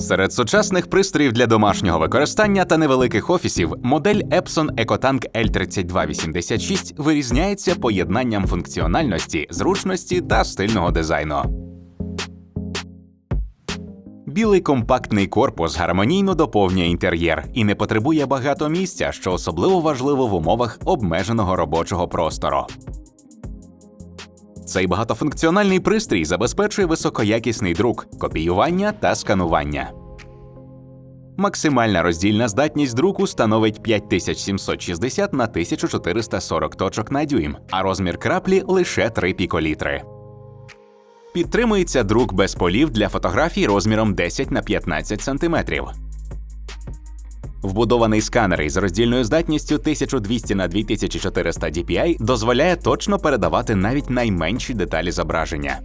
Серед сучасних пристроїв для домашнього використання та невеликих офісів модель Epson EcoTank L3286 вирізняється поєднанням функціональності, зручності та стильного дизайну. Білий компактний корпус гармонійно доповнює інтер'єр і не потребує багато місця, що особливо важливо в умовах обмеженого робочого простору. Цей багатофункціональний пристрій забезпечує високоякісний друк, копіювання та сканування. Максимальна роздільна здатність друку становить 5760 на 1440 точок на дюйм, а розмір краплі лише 3 піколітри. Підтримується друк без полів для фотографій розміром 10 на 15 см. Вбудований сканер із роздільною здатністю 1200 на 2400 DPI дозволяє точно передавати навіть найменші деталі зображення.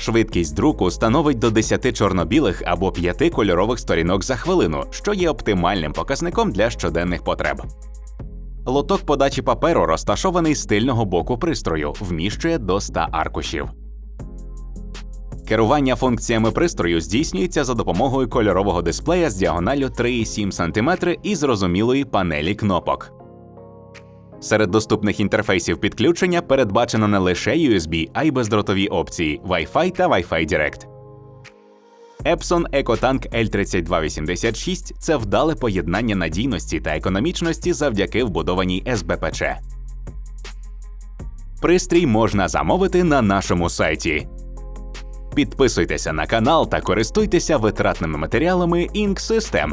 Швидкість друку становить до 10 чорно-білих або 5 кольорових сторінок за хвилину, що є оптимальним показником для щоденних потреб. Лоток подачі паперу розташований з тильного боку пристрою, вміщує до 100 аркушів. Керування функціями пристрою здійснюється за допомогою кольорового дисплея з діагоналлю 3,7 см і зрозумілої панелі кнопок. Серед доступних інтерфейсів підключення передбачено не лише USB, а й бездротові опції Wi-Fi та Wi-Fi Direct. Epson EcoTank L3286 це вдале поєднання надійності та економічності завдяки вбудованій СБПЧ. Пристрій можна замовити на нашому сайті. Підписуйтеся на канал та користуйтеся витратними матеріалами Ink System.